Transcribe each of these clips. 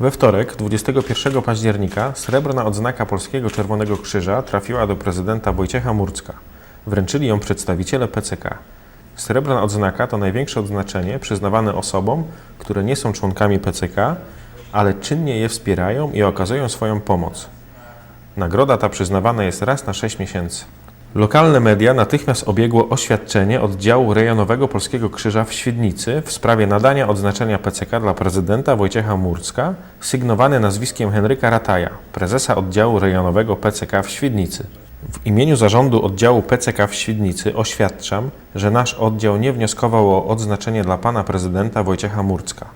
We wtorek, 21 października, srebrna odznaka Polskiego Czerwonego Krzyża trafiła do prezydenta Wojciecha Murcka. Wręczyli ją przedstawiciele PCK. Srebrna odznaka to największe odznaczenie przyznawane osobom, które nie są członkami PCK, ale czynnie je wspierają i okazują swoją pomoc. Nagroda ta przyznawana jest raz na 6 miesięcy. Lokalne media natychmiast obiegło oświadczenie oddziału rejonowego Polskiego Krzyża w Świdnicy w sprawie nadania odznaczenia PCK dla prezydenta Wojciecha Murcka, sygnowane nazwiskiem Henryka Rataja, prezesa oddziału rejonowego PCK w Świdnicy. W imieniu zarządu oddziału PCK w Świdnicy oświadczam, że nasz oddział nie wnioskował o odznaczenie dla pana prezydenta Wojciecha Murcka.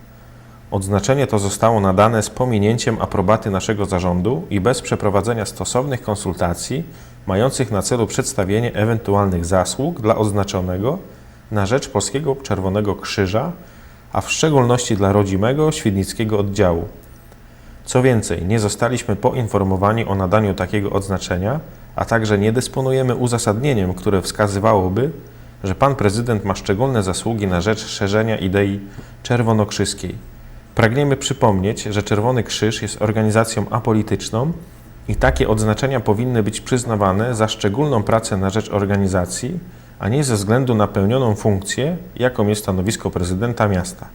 Odznaczenie to zostało nadane z pominięciem aprobaty naszego zarządu i bez przeprowadzenia stosownych konsultacji mających na celu przedstawienie ewentualnych zasług dla odznaczonego na rzecz Polskiego Czerwonego Krzyża, a w szczególności dla rodzimego świdnickiego oddziału. Co więcej, nie zostaliśmy poinformowani o nadaniu takiego odznaczenia, a także nie dysponujemy uzasadnieniem, które wskazywałoby, że pan prezydent ma szczególne zasługi na rzecz szerzenia idei czerwonokrzyskiej. Pragniemy przypomnieć, że Czerwony Krzyż jest organizacją apolityczną i takie odznaczenia powinny być przyznawane za szczególną pracę na rzecz organizacji, a nie ze względu na pełnioną funkcję, jaką jest stanowisko prezydenta miasta.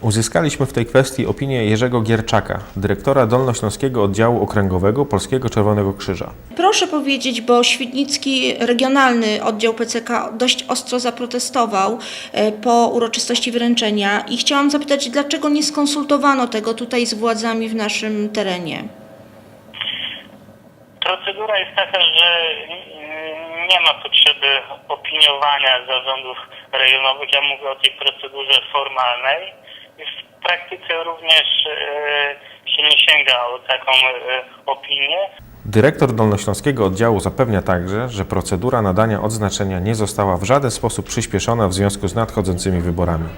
Uzyskaliśmy w tej kwestii opinię Jerzego Gierczaka, dyrektora Dolnośląskiego Oddziału Okręgowego Polskiego Czerwonego Krzyża. Proszę powiedzieć, bo Świdnicki Regionalny Oddział PCK dość ostro zaprotestował e, po uroczystości wręczenia i chciałam zapytać, dlaczego nie skonsultowano tego tutaj z władzami w naszym terenie? Procedura jest taka, że nie ma potrzeby opiniowania zarządów rejonowych. Ja mówię o tej procedurze formalnej. W praktyce również e, się nie sięga o taką e, opinię. Dyrektor Dolnośląskiego Oddziału zapewnia także, że procedura nadania odznaczenia nie została w żaden sposób przyspieszona w związku z nadchodzącymi wyborami.